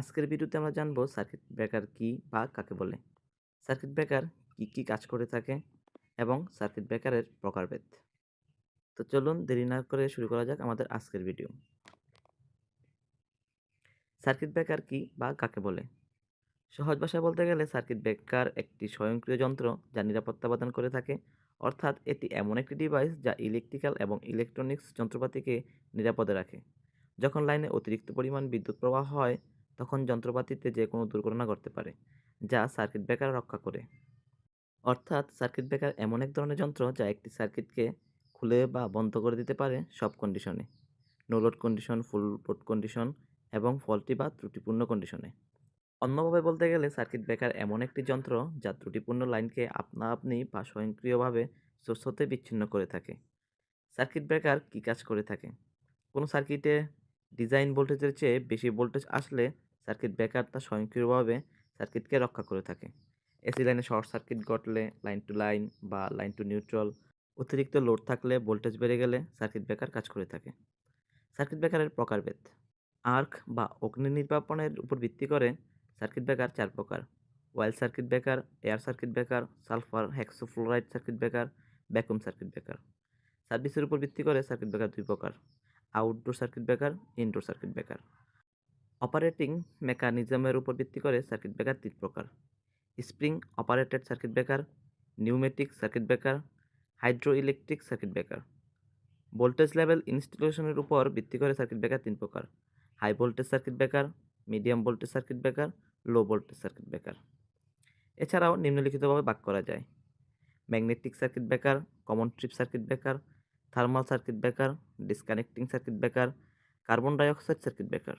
আজকের ভিডিওতে আমরা জানব সার্কিট ব্রেকার কি বা কাকে বলে? সার্কিট ব্রেকার কি কি কাজ করে থাকে এবং সার্কিট ব্রেকারের প্রকারভেদ। তো চলুন দেরি না করে শুরু করা যাক আমাদের আজকের ভিডিও সার্কিট ব্রেকার কি বা কাকে বলে? সহজ ভাষায় বলতে গেলে সার্কিট ব্রেকার একটি স্বয়ংক্রিয় যন্ত্র যা নিরাপত্তা প্রদান করে থাকে। অর্থাৎ এটি এমন একটি ডিভাইস যা ইলেকট্রিক্যাল এবং ইলেকট্রনিক্স যন্ত্রপাতিকে নিরাপদে রাখে। যখন লাইনে অতিরিক্ত পরিমাণ বিদ্যুৎ প্রবাহ হয় তখন যন্ত্রপাতিতে যে কোনো দুর্ঘটনা ঘটতে পারে, যা সার্কিট ব্রেকার রক্ষা করে। অর্থাৎ সার্কিট ব্রেকার এমন এক ধরনের যন্ত্র যা একটি সার্কিটকে খুলে বা বন্ধ করে দিতে পারে সব কন্ডিশনে no load condition full load condition এবং ফল্টি বা ত্রুটিপূর্ণ কন্ডিশনে অন্যভাবে বলতে গেলে সার্কিট ব্রেকার এমন একটি যন্ত্র যা ত্রুটিপূর্ণ লাইনকে আপনা আপনি বা স্বয়ংক্রিয়ভাবে সোর্স হতে বিচ্ছিন্ন করে থাকে। সার্কিট ব্রেকার কী কাজ করে থাকে? কোনো সার্কিটে ডিজাইন ভোল্টেজের চেয়ে বেশি ভোল্টেজ আসলে সার্কিট ব্রেকার তা স্বয়ংক্রিয়ভাবে সার্কিটকে রক্ষা করে থাকে। এসি লাইনে শর্ট সার্কিট ঘটলে লাইন টু লাইন বা লাইন টু নিউট্রাল অতিরিক্ত লোড থাকলে ভোল্টেজ বেড়ে গেলে সার্কিট ব্রেকার কাজ করে থাকে। সার্কিট ব্রেকারের প্রকারভেদ। আর্ক বা অগ্নি নির্বাপনের উপর ভিত্তি করে সার্কিট ব্রেকার চার প্রকার। Oil circuit breaker air circuit breaker sulphur hexafluoride circuit breaker vacuum circuit breaker সার্ভিসের উপর ভিত্তি করে সার্কিট ব্রেকার দুই প্রকার। Outdoor circuit breaker indoor circuit breaker operating মেকানিজমের উপর ভিত্তি করে সার্কিট ব্রেকার তিন প্রকার। Spring, operated circuit breaker, pneumatic circuit breaker hydro electric circuit breaker. Voltage level ইনস্টলেশনের উপর ভিত্তি করে সার্কিট ব্রেকার তিন প্রকার। High voltage circuit breaker, medium voltage circuit breaker, low voltage circuit breaker. এছাড়াও নিম্নলিখিতভাবে ভাগ করা যায়। Magnetic circuit breaker, common trip circuit breaker, thermal circuit breaker, disconnecting circuit breaker, carbon dioxide circuit breaker.